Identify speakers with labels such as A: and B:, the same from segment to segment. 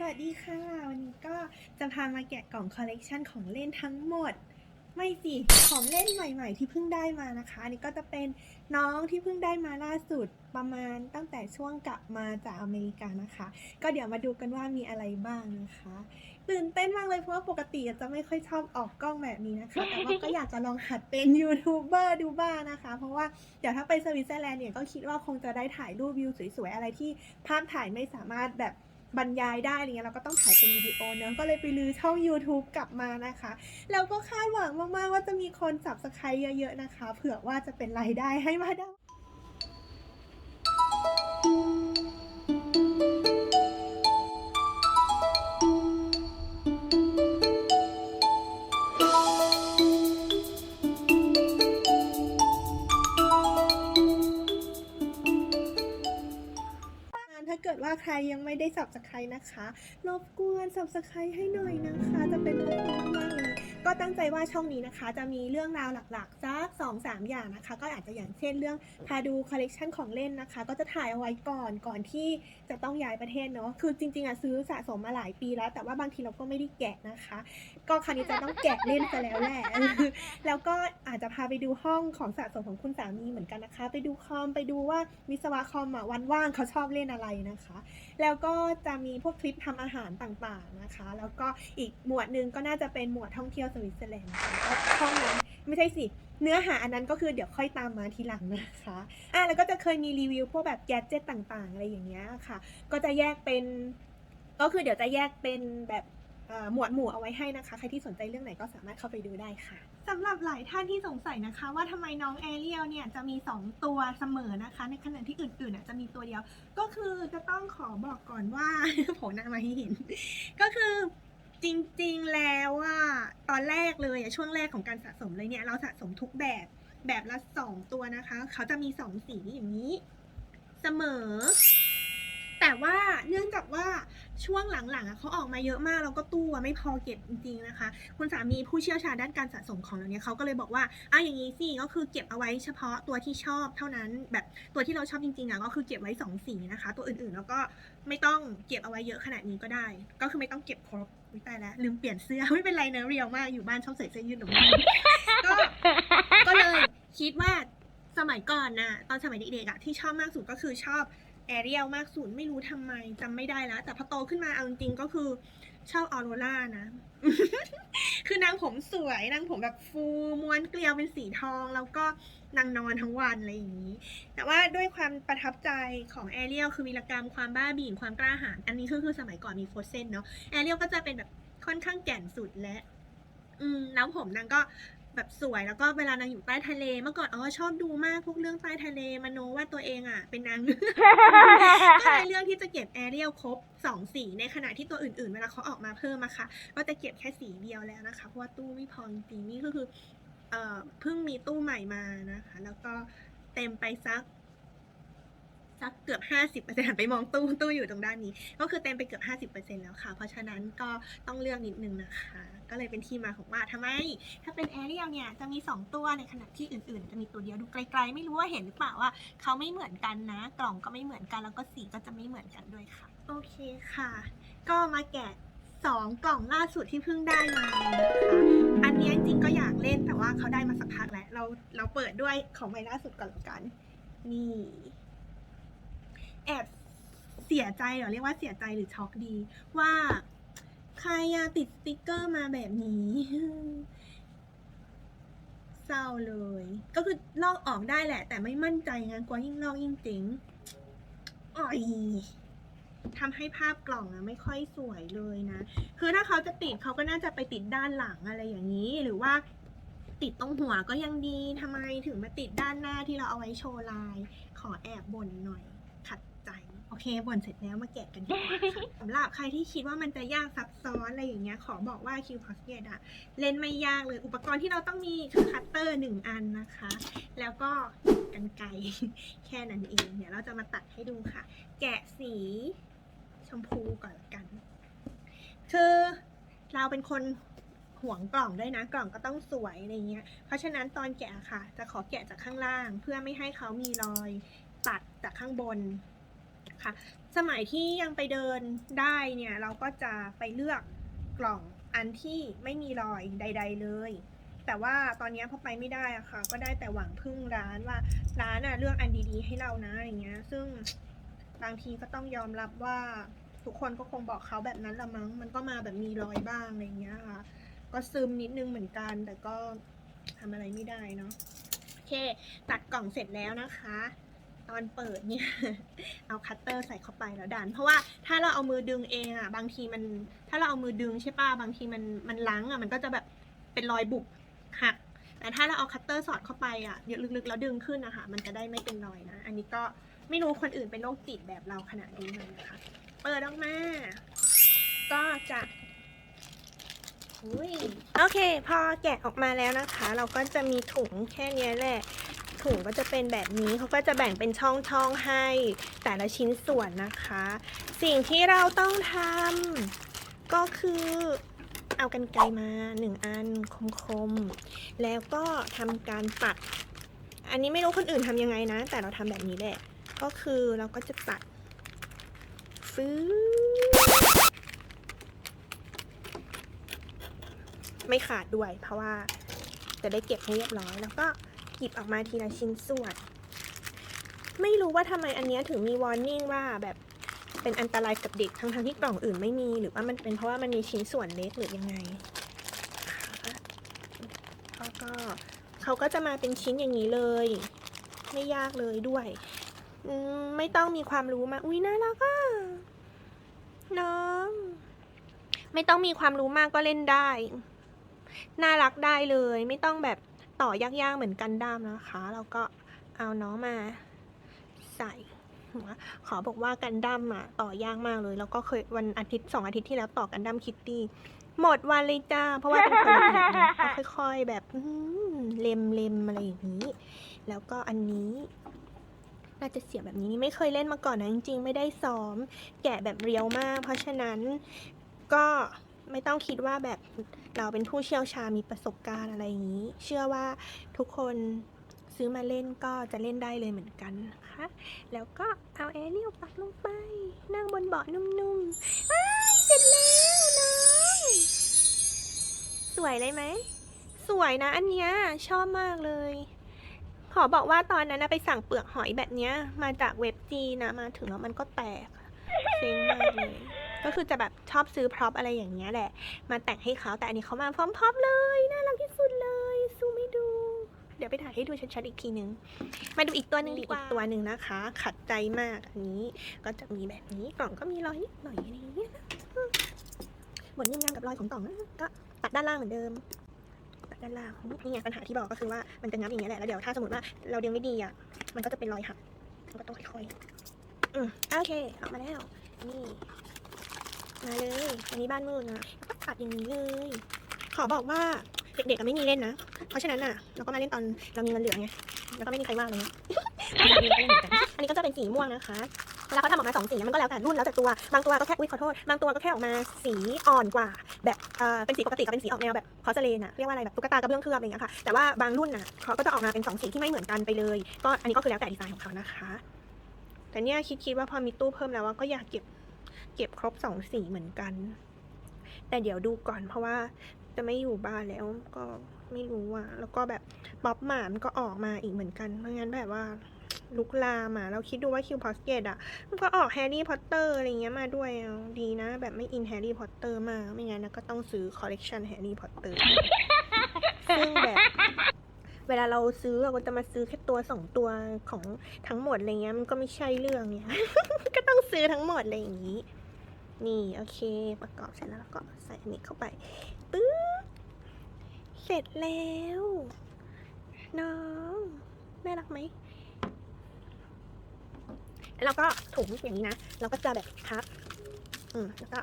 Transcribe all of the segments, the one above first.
A: สวัสดีค่ะ วันนี้ก็จะพามาแกะกล่องคอลเลกชันของเล่นทั้งหมด ไม่สิ ของเล่นใหม่ๆ ที่เพิ่งได้มานะคะ อันนี้ก็จะเป็นน้องที่เพิ่งได้มาล่าสุดประมาณตั้งแต่ช่วงกลับมาจากอเมริกานะคะ ก็เดี๋ยวมาดูกันว่ามีอะไรบ้างนะคะตื่นเต้นมากเลยเพราะว่าปกติจะไม่ค่อยชอบออกกล้องแบบนี้นะคะ แต่ว่าก็อยากจะลองหัดเป็นยูทูบเบอร์ดูบ้างนะคะ เพราะว่าเดี๋ยวถ้าไปสวิตเซอร์แลนด์เนี่ยก็คิดว่าคงจะได้ถ่ายรูปวิวสวยๆอะไรที่ภาพถ่ายไม่สามารถแบบ บรรยายได้อะไรเงี้ยเราก็ต้องถ่ายเป็นวิดีโอเนอะก็เลยไปลือช่อง YouTube กลับมานะคะแล้วก็คาดหวังมากๆว่าจะมีคนสับสไคร์เยอะๆนะคะ เผื่อว่าจะเป็นรายได้ให้มาได้ รยังไม่ได้ subscribe นะคะ รบกวน subscribe ให้หน่อยนะคะ จะเป็นรบกวนมากเลย ก็ตั้งใจว่าช่องนี้นะคะ จะมีเรื่องราวหลักๆสักสองสามอย่างนะคะ ก็อาจจะอย่างเช่นเรื่องพาดูคอลเลกชันของเล่นนะคะ ก็จะถ่ายเอาไว้ก่อนก่อนที่จะต้องย้ายประเทศเนาะคือจริงๆอะซื้อสะสมมาหลายปีแล้ว แต่ว่าบางทีเราก็ไม่ได้แกะนะคะ ก็คราวนี้จะต้องแกะเล่นซะแล้วแหละแล้วก็อาจจะพาไปดูห้องของสะสมของคุณสามีเหมือนกันนะคะ ไปดูคอมไปดูว่าวิศวะคอมอะวันว่างเขาชอบเล่นอะไรนะคะ แล้วก็จะมีพวกคลิปทำอาหารต่างๆนะคะ แล้วก็อีกหมวดหนึ่งก็น่าจะเป็นหมวดท่องเที่ยววิตเซอร์แลนด์นะคะก็ช่องนั้นไม่ใช่สิ เนื้อหาอันนั้นก็คือเดี๋ยวค่อยตามมาทีหลังนะคะอะแล้วก็จะเคยมีรีวิวพวกแบบแกดเจตต่างๆ อะไรอย่างเงี้ยค่ะ ก็จะแยกเป็น ก็คือเดี๋ยวจะแยกเป็นแบบหมวดหมู่เอาไว้ให้นะคะ ใครที่สนใจเรื่องไหนก็สามารถเข้าไปดูได้ค่ะสำหรับหลายท่านที่สงสัยนะคะ ว่าทำไมน้องแอเรียลเนี่ยจะมี 2 ตัวเสมอนะคะ ในขณะที่อื่นๆอะจะมีตัวเดียว ก็คือจะต้องขอบอกก่อนว่าโผล่หน้ามาให้เห็น ก็คือ จริงๆแล้วอะตอนแรกเลยอะช่วงแรกของการสะสมเลยเนี่ย เราสะสมทุกแบบแบบละสองตัวนะคะ เขาจะมีสองสีอย่างนี้ เสมอ แต่ว่าเนื่องจากว่าช่วงหลังๆอะเขาออกมาเยอะมากแล้วก็ตู้อะไม่พอเก็บจริงๆนะคะ คุณสามีผู้เชี่ยวชาญด้านการสะสมของเรานี่ยเขาก็เลยบอกว่าอะอย่างนี้สิก็คือเก็บเอาไว้เฉพาะตัวที่ชอบเท่านั้น แบบตัวที่เราชอบจริงๆอะก็คือเก็บไว้สองสีนะคะ ตัวอื่นๆแล้วก็ไม่ต้องเก็บเอาไว้เยอะขนาดนี้ก็ได้ ก็คือไม่ต้องเก็บครบวิตายแล้วลืมเปลี่ยนเสื้อไม่เป็นไรเนอะเรียวมากอยู่บ้านชอบใส่เสื้อยืดหนุ่มก็ก็เลยคิดว่าสมัยก่อนนะตอนสมัยเด็กๆอะที่ชอบมากสุดก็คือชอบ แอเรียลมากสุดไม่รู้ทำไมจำไม่ได้แล้วแต่พอโตขึ้นมาเอาจริงๆก็คือชอบออโรร่านะ คือนางผมสวยนางผมแบบฟูม้วนเกลียวเป็นสีทอง แล้วก็นางนอนทั้งวันอะไรอย่างนี้ แต่ว่าด้วยความประทับใจของแอเรียลคือวีรกรรมความบ้าบิ่นความกล้าหาญอันนี้คือคือสมัยก่อนมีโฟเซนเนาะแอเรียลก็จะเป็นแบบค่อนข้างแก่นสุดและ อืมแล้วผมนางก็ แบบสวยแล้วก็เวลานางอยู่ใต้ทะเล เมื่อก่อนอ๋อชอบดูมากพวกเรื่องใต้ทะเลมโนว่าตัวเองอะ เป็นนางเงือกก็เลยเรื่องที่จะเก็บแอเรียลครบสองสีในขณะที่ตัวอื่นๆเวลาเขาออกมาเพิ่มมาค่ะ ก็จะเก็บแค่สีเดียวแล้วนะคะ เพราะว่าตู้ไม่พอจริงนี่ก็คือเอ่อเพิ่งมีตู้ใหม่มานะคะ แล้วก็เต็มไปสัก สักเกือบห้าสิบเปอร์เซ็นต์ไปมองตู้ตู้อยู่ตรงด้านนี้ ก็คือเต็มไปเกือบห้าสิบเปอร์เซ็นแล้วค่ะ เพราะฉะนั้นก็ต้องเลือกนิดนึงนะคะ ก็เลยเป็นที่มาของว่าทำไม ถ้าเป็นแอเรียลเนี่ยจะมีสองตัวในขณะที่อื่นๆ จะมีตัวเดียวดูไกลๆ ไม่รู้ว่าเห็นหรือเปล่าว่าเขาไม่เหมือนกันนะ กล่องก็ไม่เหมือนกันแล้วก็สีก็จะไม่เหมือนกันด้วยค่ะ โอเคค่ะ ก็มาแกะสองกล่องล่าสุดที่เพิ่งได้มานะคะอันนี้จริงๆก็อยากเล่นแต่ว่าเขาได้มาสักพักแล้ว เราเราเปิดด้วยของใหม่ล่าสุดก่อนละกัน นี่ แอบเสียใจหรอเรียกว่าเสียใจหรือช็อกดี ว่าใครอะติดสติกเกอร์มาแบบนี้เศร้าเลย ก็คือลอกออกได้แหละ แต่ไม่มั่นใจไงกลัวยิ่งลอกยิ่งเจ๋งอ่อยทำให้ภาพกล่องอะไม่ค่อยสวยเลยนะ คือถ้าเขาจะติดเขาก็น่าจะไปติดด้านหลังอะไรอย่างนี้ หรือว่าติดตรงหัวก็ยังดีทำไมถึงมาติดด้านหน้าที่เราเอาไว้โชว์ลาย ขอแอบบ่นหน่อย โอเคบ่นเสร็จแล้วมาแกะกันดีกว่าค่ะสำหรับใครที่คิดว่ามันจะยากซับซ้อนอะไรอย่างเงี้ย ขอบอกว่าคิวพอสเกตอะเล่นไม่ยากเลย อุปกรณ์ที่เราต้องมีคือคัตเตอร์หนึ่งอันนะคะ แล้วก็กันไกรแค่นั้นเอง เดี๋ยวเราจะมาตัดให้ดูค่ะ แกะสีชมพูก่อนละกัน คือเราเป็นคนห่วงกล่องด้วยนะกล่องก็ต้องสวยอะไรเงี้ย เพราะฉะนั้นตอนแกะค่ะ จะขอแกะจากข้างล่าง เพื่อไม่ให้เขามีรอยตัดจากข้างบน ค่ะ สมัยที่ยังไปเดินได้เนี่ยเราก็จะไปเลือกกล่องอันที่ไม่มีรอยใด ๆ เลย แต่ว่าตอนนี้พอไปไม่ได้อะค่ะ ก็ได้แต่หวังพึ่งร้านว่าร้านอะเลือกอันดีๆ ให้เรานะอย่างเงี้ย ซึ่งบางทีก็ต้องยอมรับว่าทุกคนก็คงบอกเขาแบบนั้นละมั้ง มันก็มาแบบมีรอยบ้างอะไรเงี้ยค่ะ ก็ซึมนิดนึงเหมือนกัน แต่ก็ทำอะไรไม่ได้เนาะ โอเค ตัดกล่องเสร็จแล้วนะคะ ตอนเปิดเนี่ย เอาคัตเตอร์ใส่เข้าไปแล้วดัน เพราะว่าถ้าเราเอามือดึงเองอะบางทีมัน ถ้าเราเอามือดึงใช่ป่ะ บางทีมันมันล้างอะมันก็จะแบบเป็นรอยบุบหัก แต่ถ้าเราเอาคัตเตอร์สอดเข้าไปอะเดี๋ยวลึกๆแล้วดึงขึ้นนะคะ มันจะได้ไม่เป็นรอยนะ อันนี้ก็ไม่รู้คนอื่นเป็นโรคจิตแบบเราขนาดนี้เลยนะคะ เปิดออกมา ก็จะโอเค พอแกะออกมาแล้วนะคะ เราก็จะมีถุงแค่เนี้ยแหละ ถุงก็จะเป็นแบบนี้เขาก็จะแบ่งเป็นช่องๆให้แต่ละชิ้นส่วนนะคะ สิ่งที่เราต้องทำก็คือเอากันไกรมาหนึ่งอันคมๆ แล้วก็ทำการตัด อันนี้ไม่รู้คนอื่นทำยังไงนะ แต่เราทำแบบนี้แหละ ก็คือเราก็จะตัดฟื้ไม่ขาดด้วยเพราะว่าจะได้เก็บให้เรียบร้อยแล้วก็ หยิบออกมาทีละชิ้นส่วน ไม่รู้ว่าทำไมอันนี้ถึงมีวอร์นิ่งว่าแบบเป็นอันตรายกับเด็กทั้งๆที่กล่องอื่นไม่มี หรือว่ามันเป็นเพราะว่ามันมีชิ้นส่วนเล็กหรือยังไงแล้วก็เขาก็จะมาเป็นชิ้นอย่างนี้เลย ไม่ยากเลยด้วยอไม่ต้องมีความรู้มากอุ้ยน่ารักอะน้องไม่ต้องมีความรู้มากก็เล่นได้ น่ารักได้เลย ไม่ต้องแบบ ต่อยากๆเหมือนกันด้ามนะคะแล้วก็เอาน้องมาใส่ขอบอกว่ากันดั้มอะต่อยากมากเลย แล้วก็เคยวันอาทิตย์สองอาทิตย์ที่แล้วต่อกันดั้มคิตตี้หมดวันเลยจ้า เพราะว่าเป็นคนละเอียดนะก็ค่อย ๆ แบบเล็มเล็มอะไรอย่างนี้ แล้วก็อันนี้น่าจะเสียบแบบนี้ไม่เคยเล่นมาก่อนนะจริง ๆ ไม่ได้ซ้อม แกะแบบเรียวมาก เพราะฉะนั้นก็ ไม่ต้องคิดว่าแบบเราเป็นผู้เชี่ยวชาญมีประสบการณ์อะไรอย่างนี้ เชื่อว่าทุกคนซื้อมาเล่นก็จะเล่นได้เลยเหมือนกันนะคะ แล้วก็เอาแอเรียลปักลงไป นั่งบนเบาะนุ่มๆว้ายเสร็จแล้วน้องสวยเลยไหม สวยนะอันเนี้ยชอบมากเลย ขอบอกว่าตอนนั้นนะไปสั่งเปลือกหอยแบบเนี้ย มาจากเว็บจีนนะมาถึงแล้วมันก็แตกเซ็งมากเลย ก็คือจะแบบชอบซื้อพร็อพอะไรอย่างเงี้ยแหละ มาแต่งให้เขาแต่อันนี้เขามาพร้อมพร็อพเลยน่ารักที่สุดเลยซูมให้ดู เดี๋ยวไปถ่ายให้ดูชัดๆอีกทีนึง มาดูอีกตัวหนึ่งดีกว่าอีกตัวหนึ่งนะคะ ขัดใจมากอันนี้ก็จะมีแบบนี้กล่องก็มีรอยนิดหน่อยอะไรอย่างเงี้ยหมือนยังงามกับรอยของกล่องก็ตัดด้านล่างเหมือนเดิม ตัดด้านล่างนี่ไงปัญหาที่บอกก็คือว่ามันจะงับอย่างเงี้ยแหละแล้วเดี๋ยวถ้าสมมติว่าเราเดียงไม่ดีอะมันก็จะเป็นรอยหักเราก็ต้องค่อยๆอืมโอเคออกมาแล้วนี่ มาเลย อันนี้บ้านมืดนะก็ตัดอย่างนี้เลย ขอบอกว่าเด็กๆก็ไม่มีเล่นนะ เพราะฉะนั้นอะเราก็มาเล่นตอนเรามีเงินเหลือไง แล้วก็ไม่มีใครว่าเลยอันนี้ก็จะเป็นสีม่วงนะคะแล้วก็ทำออกมาสองสีมันก็แล้วแต่รุ่นแล้วแต่ตัว บางตัวก็แค่อุ้ยขอโทษ บางตัวก็แค่ออกมาสีอ่อนกว่า แบบเอ่อเป็นสีปกติกับเป็นสีออกแนวแบบพอสเลนอะเรียกว่าอะไรแบบตุ๊กตากระเบื้องเคลือบอะไรอย่างเงี้ยค่ะ แต่ว่าบางรุ่นน่ะเขาก็จะออกมาเป็นสองสีที่ไม่เหมือนกันไปเลย ก็อันนี้ก็คือแล้วแต่ดีไซน์ของเขานะคะ แต่เนี่ยคิดคิดว่าพอมีตู้เพิ่มแล้วก็อยากเก็บ เก็บครบสองสีเหมือนกัน แต่เดี๋ยวดูก่อนเพราะว่าจะไม่อยู่บ้านแล้วก็ไม่รู้อะแล้วก็แบบป๊อปหมามันก็ออกมาอีกเหมือนกันเพราะงั้นแบบว่าลุกลามอะเราคิดดูว่าคิวพอสเกตอะมันก็ออกแฮร์รี่พอตเตอร์อะไรเงี้ยมาด้วยดีนะ แบบไม่อินแฮร์รี่พอตเตอร์มากไม่งั้นนะก็ต้องซื้อคอลเลกชันแฮร์รี่พอตเตอร์ซึ่งแบบเวลาเราซื้อเราก็จะมาซื้อแค่ตัวสองตัวของทั้งหมดอะไรเงี้ยมันก็ไม่ใช่เรื่องเนี่ยก็ต้องซื้อทั้งหมดอะไรอย่างนี้ นี่โอเค ประกอบเสร็จแล้วก็ใส่อันนี้เข้าไปปึ๊บเสร็จแล้ว น้องน่ารักไหมแล้วเราก็ถุงอย่างนี้นะ เราก็จะแบบพับอืมแล้วก็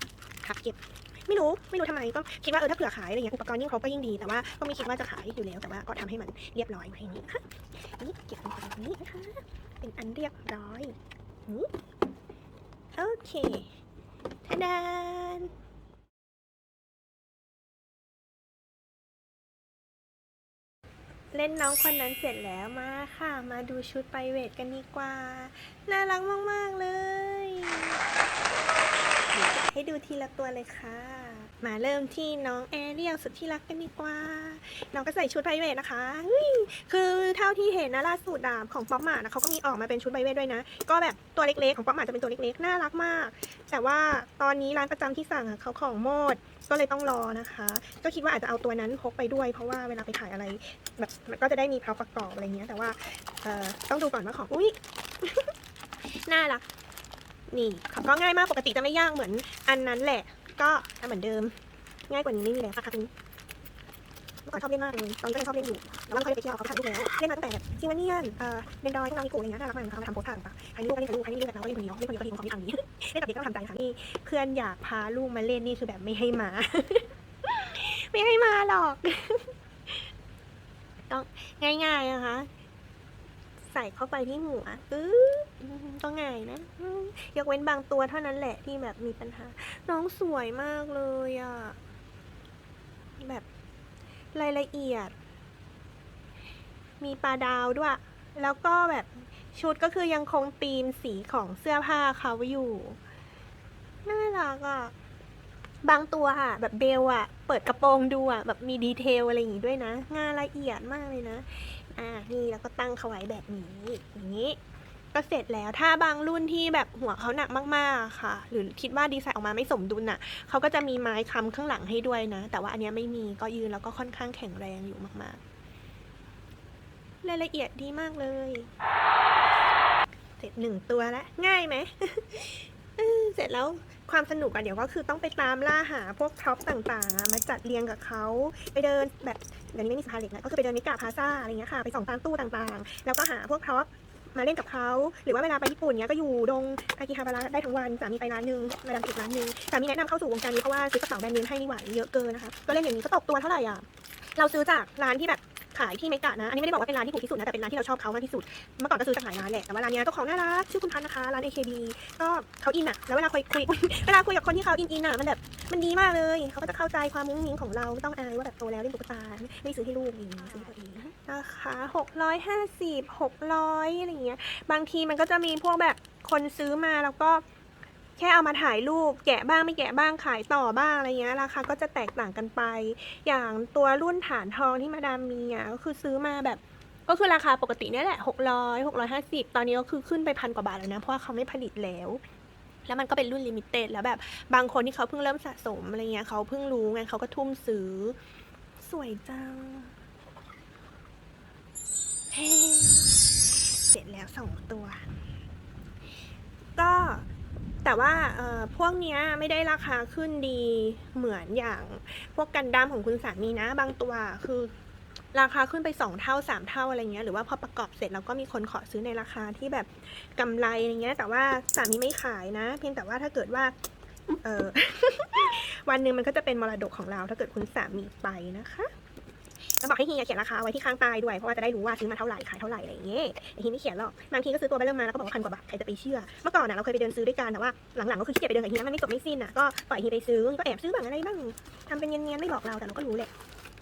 A: พับเก็บ ไม่รู้ไม่รู้ทำไมก็คิดว่าเออถ้าเผื่อขายอะไรเงี้ยอุปกรณ์ยิ่งครบก็ยิ่งดีแต่ว่าก็ไม่คิดว่าจะขายอยู่แล้วแต่ว่าก็ทำให้มันเรียบร้อยไว้อย่างนี้นะคะอันนี้เก็บลงไปแบบนี้นะคะเป็นอันเรียบร้อยนี่โอเคะดานเล่นน้องคนนั้นเสร็จแล้วมาค่ะ มาดูชุดไปเวทกันดีกว่า น่ารักมาก ๆ เลยเดี๋ยให้ดูทีละตัวเลยค่ะ มาเริ่มที่น้องแอเรียลสุดที่รักกันดีกว่า น้องก็ใส่ชุดไพรเวทนะคะ คือเท่าที่เห็นนะล่าสุดดาบของป๊อปหมานะเขาก็มีออกมาเป็นชุดไพรเวทด้วยนะ ก็แบบตัวเล็กๆของป๊อปหมาจะเป็นตัวเล็กๆ น่ารักมาก แต่ว่าตอนนี้ร้านประจำที่สั่งเขาของหมด ก็เลยต้องรอนะคะ ก็คิดว่าอาจจะเอาตัวนั้นพกไปด้วย เพราะว่าเวลาไปถ่ายอะไรแบบก็จะได้มีพร็อพประกอบอะไรเงี้ย แต่ว่าต้องดูก่อนว่าของ อุ้ยน่ารัก นี่ของก็ง่ายมากปกติจะไม่ยากเหมือนอันนั้นแหละ ก็ทำเหมือนเดิม ง่ายกว่านี้ไม่มีแล้วค่ะคันนี้เมื่อก่อนชอบเล่นมากเลย ตอนนี้ก็ยังชอบเล่นอยู่แต่ว่าไม่ค่อยไปเที่ยวเขาถ่ายรูปแล้ว เล่นมาตั้งแต่แบบซิงวันเนียนเอ่อเดนดอยที่นามิโกะอะไรเงี้ยน่ารักมากเขาทำโพสต์ถ่ายต่างๆถ่ายรูก็เล่นถ่ายรูปถ่ายรูปแบบเราก็เล่นคนเดียวเล่นคนเดียวก็ทีของเขาที่ทางนี้ เล่นกับเด็กก็ทำใจค่ะนี่เพื่อนอยากพาลูกมาเล่นนี่คือแบบไม่ให้มา ไม่ให้มาหรอก ต้องง่ายๆนะคะ ใส่เข้าไปที่หัวอื้อต้องง่ายนะยกเว้นบางตัวเท่านั้นแหละที่แบบมีปัญหา น้องสวยมากเลยอะแบบรายละเอียด มีปลาดาวด้วย แล้วก็แบบชุดก็คือยังคงธีมสีของเสื้อผ้าเขาอยู่น่ารักอะบางตัวอะแบบเบลอะเปิดกระโปรงดูอะ แบบมีดีเทลอะไรอย่างงี้ด้วยนะ งานละเอียดมากเลยนะ อ่านี่แล้วก็ตั้งเขาไว้แบบนี้อย่างนี้ ก็เสร็จแล้วถ้าบางรุ่นที่แบบหัวเขาหนักมากๆค่ะ หรือคิดว่าดีไซน์ออกมาไม่สมดุลน่ะเขาก็จะมีไม้ค้ำข้างหลังให้ด้วยนะ แต่ว่าอันนี้ไม่มีก็ยืนแล้วก็ค่อนข้างแข็งแรงอยู่มากๆรายละเอียดดีมากเลย เสร็จหนึ่งตัวแล้วง่ายไหม เสร็จแล้วความสนุกอะเดี๋ยวก็คือต้องไปตามล่าหาพวกท็อปต่างๆ มาจัดเรียงกับเขาไปเดินแบบเดี๋ยวนี้ไม่มีสะพานเหล็กนะก็คือไปเดินนิกาพาซาอะไรเงี้ยค่ะไปส่องตามตู้ต่างๆ แล้วก็หาพวกท็อปมาเล่นกับเขาหรือว่าเวลาไปญี่ปุ่นเนี้ยก็อยู่ดงอากิฮาบาระได้ทั้งวันสามีไปร้านหนึงมาดามอีกร้านหนึงสามีแนะนำเข้าสู่วงการนี้เพราะว่าซื้อกระเป๋าแบรนด์เนมให้นี่ไหวเยอะเกินนะคะก็เล่นอย่างนี้ก็ตกตัวเท่าไหร่อะเราซื้อจากร้านที่แบบ ขายที่เมกะนะ อันนี้ไม่ได้บอกว่าเป็นร้านที่ถูกที่สุดนะ แต่เป็นร้านที่เราชอบเขามากที่สุด เมื่อก่อนก็ซื้อจากหลายร้านแหละ แต่ว่าร้านเนี้ยเจ้าของน่ารัก ชื่อคุณพันธ์นะคะ ร้าน AKB ก็เขาอินอะแล้วเวลาคุยคุย เวลาคุยกับคนที่เขาอินอินอะมันแบบมันดีมากเลย เขาก็จะเข้าใจความมุ้งมิ้งของเรา ไม่ต้องอายว่าแบบโตแล้วเล่นตุ๊กตา ไม่ซื้อให้ลูกเองซื้อให้ตัวเองนะคะหกร้อยห้าสิบหกร้อยอะไรเงี้ย บางทีมันก็จะมีพวกแบบคนซื้อมาแล้วก็ แค่เอามาถ่ายรูปแกะบ้างไม่แกะบ้างขายต่อบ้างอะไรเงี้ยราคาก็จะแตกต่างกันไป อย่างตัวรุ่นฐานทองที่มาดามมีอะก็คือซื้อมาแบบก็คือราคาปกติเนี่ยแหละหกร้อยหกร้อยห้าสิบตอนนี้ก็คือขึ้นไปพันกว่าบาทแล้วนะ เพราะว่าเขาไม่ผลิตแล้ว แล้วมันก็เป็นรุ่นลิมิเต็ดแล้วแบบ บางคนที่เขาเพิ่งเริ่มสะสมอะไรเงี้ยเขาเพิ่งรู้ไงเขาก็ทุ่มซื้อ สวยจัง เฮ้ เสร็จแล้วสองตัว ก็ แต่ว่าพวกนี้ไม่ได้ราคาขึ้นดีเหมือนอย่างพวกกันดั้มของคุณสามีนะ บางตัวคือราคาขึ้นไปสองเท่าสามเท่าอะไรเงี้ยหรือว่าพอประกอบเสร็จแล้วก็มีคนขอซื้อในราคาที่แบบกำไรอะไรเงี้ยแต่ว่าสามีไม่ขายนะ เพียงแต่ว่าถ้าเกิดว่าเออวันหนึ่งมันก็จะเป็นมรดกของเราถ้าเกิดคุณสามีไปนะคะ้วบอกให้เฮียเขียนราคาไว้ที่ข้างใต้ด้วยเพราะว่าจะได้รู้ว่าซื้อมาเท่าไหร่ขายเท่าไหร่อะไรอย่างเงี้ยแต่ทีไม่เขียนหรอกบางทีก็ซื้อตัวไปเริ่มมาแล้วก็บอกว่าพันกว่าบาทใครจะไปเชื่อเมื่อก่อนนะเราเคยไปเดินซื้อด้วยกันแต่ว่าหลังๆก็คือขี้เกียจไปเดินกับเฮียมันไม่จบไม่สิ้นอะก็ปล่อยเฮียไปซื้อก็แอบซื้อบ้างอะไรบ้างทำเป็นเนียนๆไม่บอกเราแต่เราก็รู้แหละ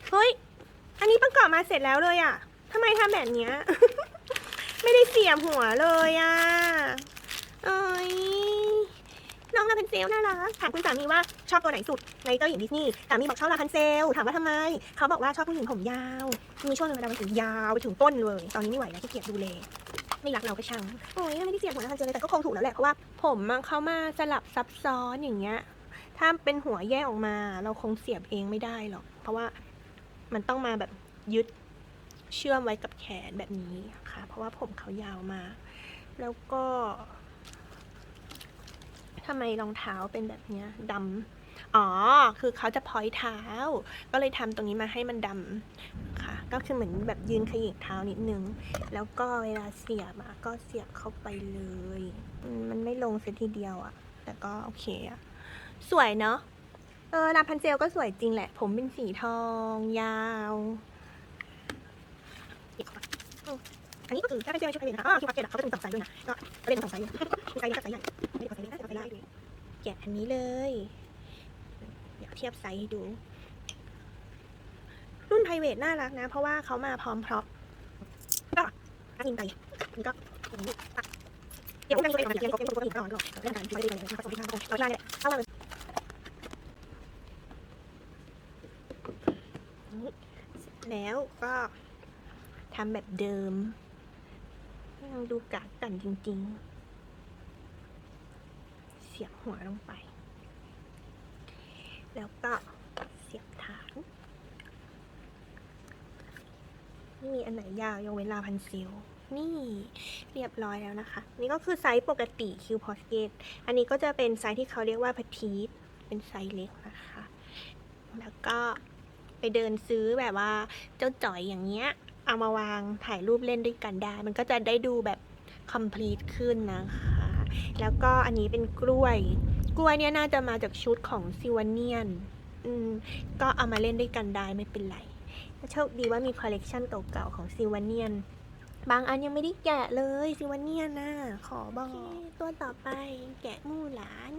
A: เฮ้ยอันนี้ประกอบมาเสร็จแล้วเลยอะทำไมทำแบบเนี้ย ไม่ได้เสียบหัวเลยอะเอ้ย น้องลาพันเซลน่ารักถามคุณสามีว่าชอบตัวไหนสุดในเจ้าหญิงดิสนีย์สามีบอกชอบลาพันเซลถามว่าทำไม เขาบอกว่าชอบผู้หญิงผมยาวมีช่วงหนึงมาดามถึงยาวไปถึงต้นเลย ตอนนี้ไม่ไหวแล้วขี้เกียจดูแลไม่รักเราก็ช่างโอ้ยไม่ได้เสียบหัวลาพันเซลเลยแต่ก็คงถูกแล้วแหละเพราะว่าผมมันเข้ามาสลับซับซ้อนอย่างเงี้ย ถ้าเป็นหัวแยกออกมา เราคงเสียบเองไม่ได้หรอกเพราะว่ามันต้องมาแบบยึดเชื่อมไว้กับแขนแบบนี้ค่ะ เพราะว่าผมเขายาวมาก แล้วก็ ทำไมรองเท้าเป็นแบบเนี้ยดำอ๋อ คือเขาจะพอยเท้า ก็เลยทำตรงนี้มาให้มันดำค่ะ ก็คือเหมือนแบบยืนขยิกเท้านิดนึง แล้วก็เวลาเสียบอะก็เสียบเข้าไปเลย มันไม่ลงเสียทีเดียวอะแต่ก็โอเคอะสวยเนาะเออลาพันเซลก็สวยจริงแหละ ผมเป็นสีทองยาวอันนี้ก็คือถ้าเป็นเซลล์ชุดไทยนะคะอ๋อคิวพักเก็ตอะเขาจะมีสองไซส์ด้วยนะก็เล่นสองไซส์อยู่มีไซส์เล็กกับไซส์ใหญ่ไม่ได้กดไซส์เล็ก นะแต่ไซส์ใหญ่แกะอันนี้เลย เดี๋ยวเทียบไซส์ให้ดู รุ่น p r i v a t น่ารักนะ เพราะว่าเขามาพร้อมพร็อพก็กินไปนี่ก็เทียบกันเป็นอะไรเดี๋ยวพวกนั้นจะเป็นอะไรก่อนเรื่องการที่ไม่ได้เลยผสมที่ข้างตรงเราได้เนี่ยเข้ามาเลยแล้วก็ทำแบบเดิมลองดูกากกันจริง ๆ เสียบหัวลงไป แล้วก็เสียบฐานไม่มีอันไหนยาวยกเว้นลาพันซิลนี่เรียบร้อยแล้วนะคะ นี่ก็คือไซส์ปกติคิวพอสเกตอันนี้ก็จะเป็นไซส์ที่เขาเรียกว่าพที e เป็นไซส์เล็กนะคะ แล้วก็ไปเดินซื้อแบบว่าเจ้าจ่อยอย่างเงี้ย เอามาวางถ่ายรูปเล่นด้วยกันได้ มันก็จะได้ดูแบบ complete ขึ้นนะคะ แล้วก็อันนี้เป็นกล้วย กล้วยเนี่ยน่าจะมาจากชุดของซิวาเนียน อืม ก็เอามาเล่นด้วยกันได้ไม่เป็นไร โชคดีว่ามีคอลเลกชันเก่าๆของซิวาเนียน บางอันยังไม่ได้แกะเลยซิวาเนียนนะขอบอกตัวต่อไปแกะมู่หลาน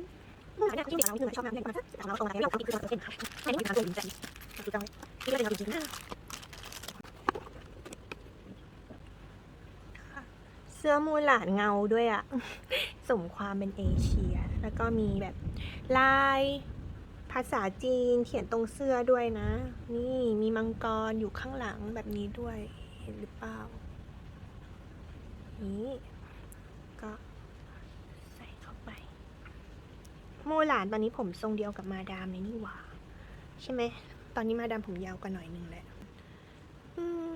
A: มูหลานเนี่ยที่เด็กเราที่ชอบน้ำเนี่ยมาแต่เราตรงอะไรเราติดคือเราเส้นครับอันนี้เป็นการตัวจริงๆถูกต้องนี่ก็เป็นเราจริงๆนะเสื้อมูหลานเงาด้วยอะ สมความเป็นเอเชีย แล้วก็มีแบบลายภาษาจีนเขียนตรงเสื้อด้วยนะ นี่มีมังกรอยู่ข้างหลังแบบนี้ด้วยเห็นหรือเปล่า นี่ก็ใส่เข้าไป มูหลานตอนนี้ผมทรงเดียวกับมาดามเลยนี่หว่า ใช่ไหม ตอนนี้มาดามผมยาวกว่าหน่อยนึงแหละอืม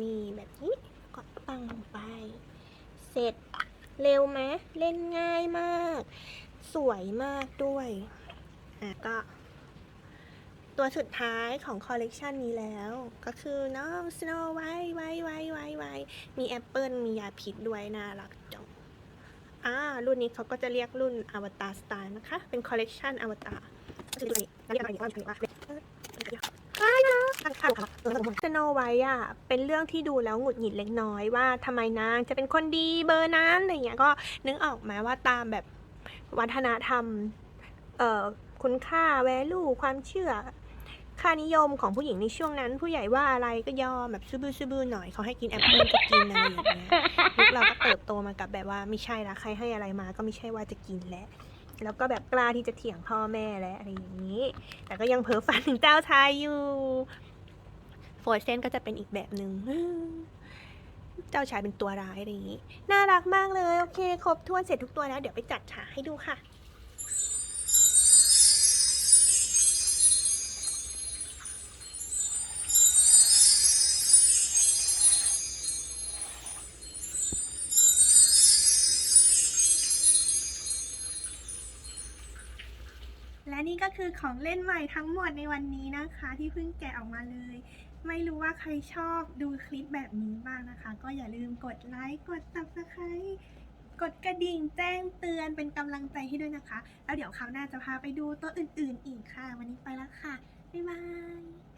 A: มีแบบนี้ก็ตั้งลงไป เสร็จ เร็วไหมเล่นง่ายมาก สวยมากด้วยอะก็ตัวสุดท้ายของคอลเลกชันนี้แล้ว ก็คือน้องสโนไวท์ไวท์ไวท์ไวท์ไวท์มีแอปเปิลมียาพิษด้วยน่ารักจังอ่ารุ่นนี้เขาก็จะเรียกรุ่นอวตารสไตล์นะคะ เป็นคอลเลกชันอวตารก็คือตัวนี้เรียกอะไรว่าถือว่า สโนไวท์อะเป็นเรื่องที่ดูแล้วหงุดหงิดเล็กน้อยว่าทำไมนางจะเป็นคนดีเบอร์นั้นอะไรเงี้ยก็นึกออกไหมว่าตามแบบวัฒนธรรมเอ่อคุณค่าแวลูความเชื่อ ค่านิยมของผู้หญิงในช่วงนั้น ผู้ใหญ่ว่าอะไรก็ยอมแบบซื่อๆซื่อๆหน่อยเขาให้กินแอปเปิลก็กินอะไรอย่างเงี้ยยุคเราก็เติบโตมากับแบบว่าไม่ใช่ละใครให้อะไรมาก็ไม่ใช่ว่าจะกินแล้วแล้วก็แบบกล้าที่จะเถียงพ่อแม่และอะไรอย่างนี้ แต่ก็ยังเพ้อฝันถึงเจ้าชายอยู่ โฟร์เซนก็จะเป็นอีกแบบหนึ่งเจ้าชายเป็นตัวร้ายอะไรอย่างนี้ น่ารักมากเลย โอเค ครบถ้วนเสร็จทุกตัวแล้ว เดี๋ยวไปจัดฉากให้ดูค่ะและนี่ก็คือของเล่นใหม่ทั้งหมดในวันนี้นะคะ ที่เพิ่งแกะออกมาเลย ไม่รู้ว่าใครชอบดูคลิปแบบนี้บ้างนะคะ ก็อย่าลืมกดไลค์กด subscribe กดกระดิ่งแจ้งเตือนเป็นกำลังใจให้ด้วยนะคะ แล้วเดี๋ยวคราวหน้าจะพาไปดูตัวอื่นๆ อีกค่ะ วันนี้ไปแล้วค่ะ บ๊ายบาย